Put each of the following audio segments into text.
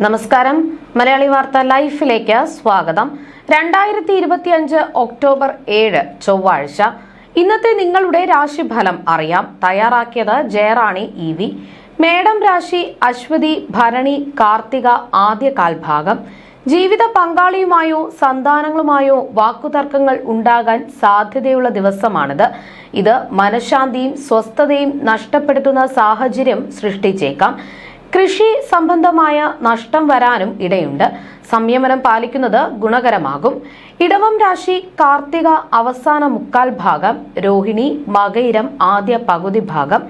നമസ്കാരം. മലയാളി വാർത്ത ലൈഫിലേക്ക് സ്വാഗതം. രണ്ടായിരത്തി ഇരുപത്തി അഞ്ച് ഒക്ടോബർ ഏഴ് ചൊവ്വാഴ്ച. ഇന്നത്തെ നിങ്ങളുടെ രാശിഫലം അറിയാം. തയ്യാറാക്കിയത് ജയറാണി ഇ വി. മേടം രാശി അശ്വതി ഭരണി കാർത്തിക ആദ്യ കാൽഭാഗം ജീവിത പങ്കാളിയുമായോ സന്താനങ്ങളുമായോ വാക്കുതർക്കങ്ങൾ ഉണ്ടാകാൻ സാധ്യതയുള്ള ദിവസമാണിത്. ഇത് മനഃശാന്തിയും സ്വസ്ഥതയും നഷ്ടപ്പെടുത്തുന്ന സാഹചര്യം സൃഷ്ടിച്ചേക്കാം. കൃഷി സംബന്ധമായ നഷ്ടം വരാനും ഇടയുണ്ട്. സംയമനം പാലിക്കുന്നത് ഗുണകരമാകും. ഇടവം രാശി കാർത്തിക അവസാന മുക്കാൽ ഭാഗം രോഹിണി മകയിരം ആദ്യ പകുതി ഭാഗം.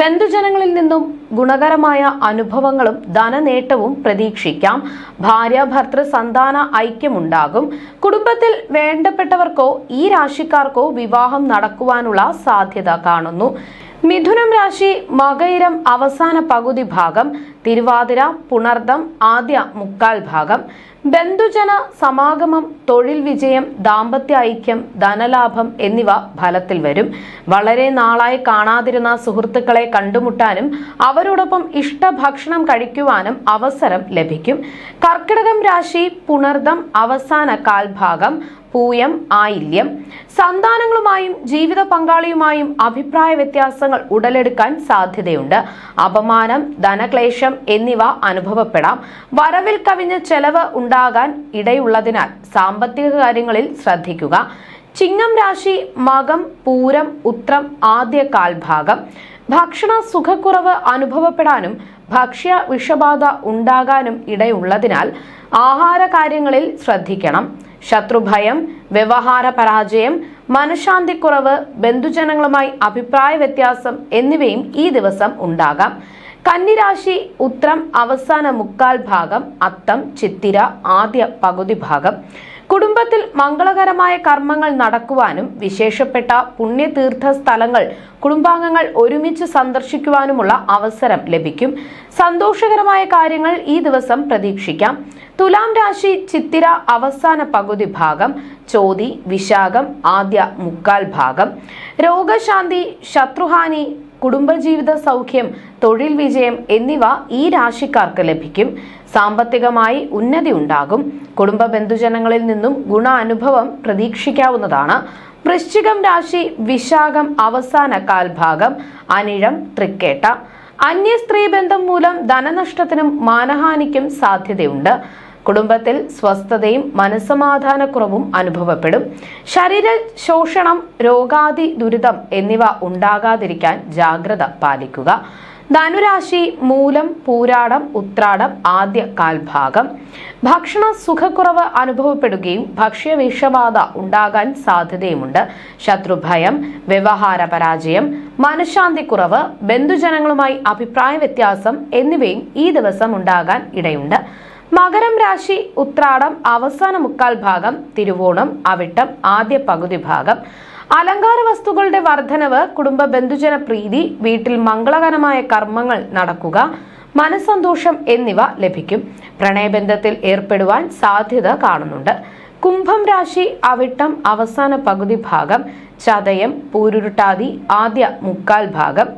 ബന്ധുജനങ്ങളിൽ നിന്നും ഗുണകരമായ അനുഭവങ്ങളും ധനനേട്ടവും പ്രതീക്ഷിക്കാം. ഭാര്യ ഭർത്തൃ സന്താന ഐക്യമുണ്ടാകും. കുടുംബത്തിൽ വേണ്ടപ്പെട്ടവർക്കോ ഈ രാശിക്കാർക്കോ വിവാഹം നടക്കുവാനുള്ള സാധ്യത കാണുന്നു. മിഥുനം രാശി മകയിരം അവസാന പകുതി ഭാഗം തിരുവാതിര പുണർദം ആദ്യ മുക്കാൽ ഭാഗം ബന്ധുജന സമാഗമം തൊഴിൽ വിജയം ദാമ്പത്യ ഐക്യം ധനലാഭം എന്നിവ ഫലത്തിൽ വരും. വളരെ നാളായി കാണാതിരുന്ന സുഹൃത്തുക്കളെ കണ്ടുമുട്ടാനും അവരോടൊപ്പം ഇഷ്ടഭക്ഷണം കഴിക്കുവാനും അവസരം ലഭിക്കും. കർക്കിടകം രാശി പുണർദം അവസാന കാൽഭാഗം പൂയം ആയില്യം. സന്താനങ്ങളുമായും ജീവിത പങ്കാളിയുമായും അഭിപ്രായ വ്യത്യാസങ്ങൾ ഉടലെടുക്കാൻ സാധ്യതയുണ്ട്. അപമാനം ധനക്ലേശം എന്നിവ അനുഭവപ്പെടാം. വരവിൽ കവിഞ്ഞ ചെലവ് ഉണ്ടാകാൻ ഇടയുള്ളതിനാൽ സാമ്പത്തിക കാര്യങ്ങളിൽ ശ്രദ്ധിക്കുക. ചിങ്ങം രാശി മകം പൂരം ഉത്രം ആദ്യ കാൽഭാഗം. ഭക്ഷണ സുഖക്കുറവ് അനുഭവപ്പെടാനും ഭക്ഷ്യ വിഷബാധ ഉണ്ടാകാനും ഇടയുള്ളതിനാൽ ആഹാര കാര്യങ്ങളിൽ ശ്രദ്ധിക്കണം. ശത്രുഭയം വ്യവഹാര പരാജയം മനഃശാന്തിക്കുറവ് ബന്ധുജനങ്ങളുമായി അഭിപ്രായ വ്യത്യാസം എന്നിവയും ഈ ദിവസം ഉണ്ടാകാം. കന്നിരാശി ഉത്രം അവസാന മുക്കാൽ ഭാഗം അത്തം ചിത്തിര ആദ്യ പകുതി ഭാഗം. കുടുംബത്തിൽ മംഗളകരമായ കർമ്മങ്ങൾ നടക്കുവാനും വിശേഷപ്പെട്ട പുണ്യതീർത്ഥ സ്ഥലങ്ങൾ കുടുംബാംഗങ്ങൾ ഒരുമിച്ച് സന്ദർശിക്കുവാനുമുള്ള അവസരം ലഭിക്കും. സന്തോഷകരമായ കാര്യങ്ങൾ ഈ ദിവസം പ്രതീക്ഷിക്കാം. തുലാം രാശി ചിത്തിര അവസാന പകുതി ഭാഗം ചോതി വിശാഖം ആദ്യ മുക്കാൽ ഭാഗം. രോഗശാന്തി ശത്രുഹാനി കുടുംബജീവിത സൗഖ്യം തൊഴിൽ വിജയം എന്നിവ ഈ രാശിക്കാർക്ക് ലഭിക്കും. സാമ്പത്തികമായി ഉന്നതി ഉണ്ടാകും. കുടുംബ ബന്ധുജനങ്ങളിൽ നിന്നും ഗുണ അനുഭവം പ്രതീക്ഷിക്കാവുന്നതാണ്. വൃശ്ചികം രാശി വിശാഖം അവസാന കാൽഭാഗം അനിഴം തൃക്കേട്ട. അന്യ സ്ത്രീ ബന്ധം മൂലം ധനനഷ്ടത്തിനും മാനഹാനിക്കും സാധ്യതയുണ്ട്. കുടുംബത്തിൽ സ്വസ്ഥതയും മനസ്സമാധാനക്കുറവും അനുഭവപ്പെടും. ശരീര ശോഷണം രോഗാതി ദുരിതം എന്നിവ ഉണ്ടാകാതിരിക്കാൻ ജാഗ്രത പാലിക്കുക. ധനുരാശി മൂലം പൂരാടം ഉത്രാടം ആദ്യ കാൽഭാഗം. ഭക്ഷണ സുഖക്കുറവ് അനുഭവപ്പെടുകയും ഭക്ഷ്യ വിഷബാധ ഉണ്ടാകാൻ സാധ്യതയുമുണ്ട്. ശത്രുഭയം വ്യവഹാര പരാജയം മനഃശാന്തിക്കുറവ് ബന്ധുജനങ്ങളുമായി അഭിപ്രായ വ്യത്യാസം എന്നിവയും ഈ ദിവസം ഉണ്ടാകാൻ ഇടയുണ്ട്. മകരം രാശി ഉത്രാടം അവസാന മുക്കാൽ ഭാഗം തിരുവോണം അവിട്ടം ആദ്യ പകുതി ഭാഗം. അലങ്കാര വസ്തുക്കളുടെ വർധനവ് കുടുംബ ബന്ധുജന പ്രീതി വീട്ടിൽ മംഗളകരമായ കർമ്മങ്ങൾ നടക്കുക മനസ്സന്തോഷം എന്നിവ ലഭിക്കും. പ്രണയബന്ധത്തിൽ ഏർപ്പെടുവാൻ സാധ്യത കാണുന്നുണ്ട്. കുംഭം രാശി അവിട്ടം അവസാന പകുതി ഭാഗം ചതയം പൂരുരുട്ടാതി ആദ്യ മുക്കാൽ ഭാഗം.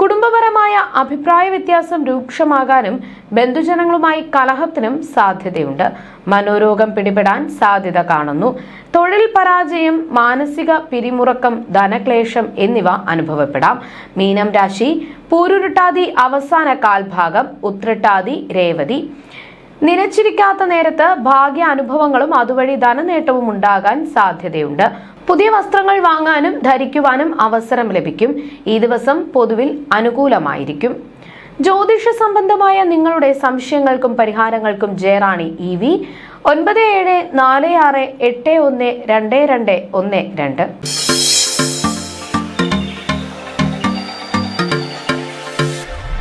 കുടുംബപരമായ അഭിപ്രായ വ്യത്യാസം രൂക്ഷമാകാനും ബന്ധുജനങ്ങളുമായി കലഹത്തിനും സാധ്യതയുണ്ട്. മനോരോഗം പിടിപെടാൻ സാധ്യത കാണുന്നു. തൊഴിൽ പരാജയം മാനസിക പിരിമുറക്കം ധനക്ലേശം എന്നിവ അനുഭവപ്പെടാം. മീനം രാശി പൂരുരുട്ടാതി അവസാന കാൽഭാഗം ഉത്രട്ടാതി രേവതി. നിലച്ചിരിക്കാത്ത നേരത്ത് ഭാഗ്യ അനുഭവങ്ങളും അതുവഴി ധനനേട്ടവും ഉണ്ടാകാൻ സാധ്യതയുണ്ട്. പുതിയ വസ്ത്രങ്ങൾ വാങ്ങാനും ധരിക്കുവാനും അവസരം ലഭിക്കും. ഈ ദിവസം പൊതുവിൽ അനുകൂലമായിരിക്കും. ജ്യോതിഷ സംബന്ധമായ നിങ്ങളുടെ സംശയങ്ങൾക്കും പരിഹാരങ്ങൾക്കും ജയറാണി ഇ വി. ഒൻപത് ഏഴ് നാല് ആറ് എട്ട് ഒന്ന് രണ്ട് രണ്ട് ഒന്ന് രണ്ട്.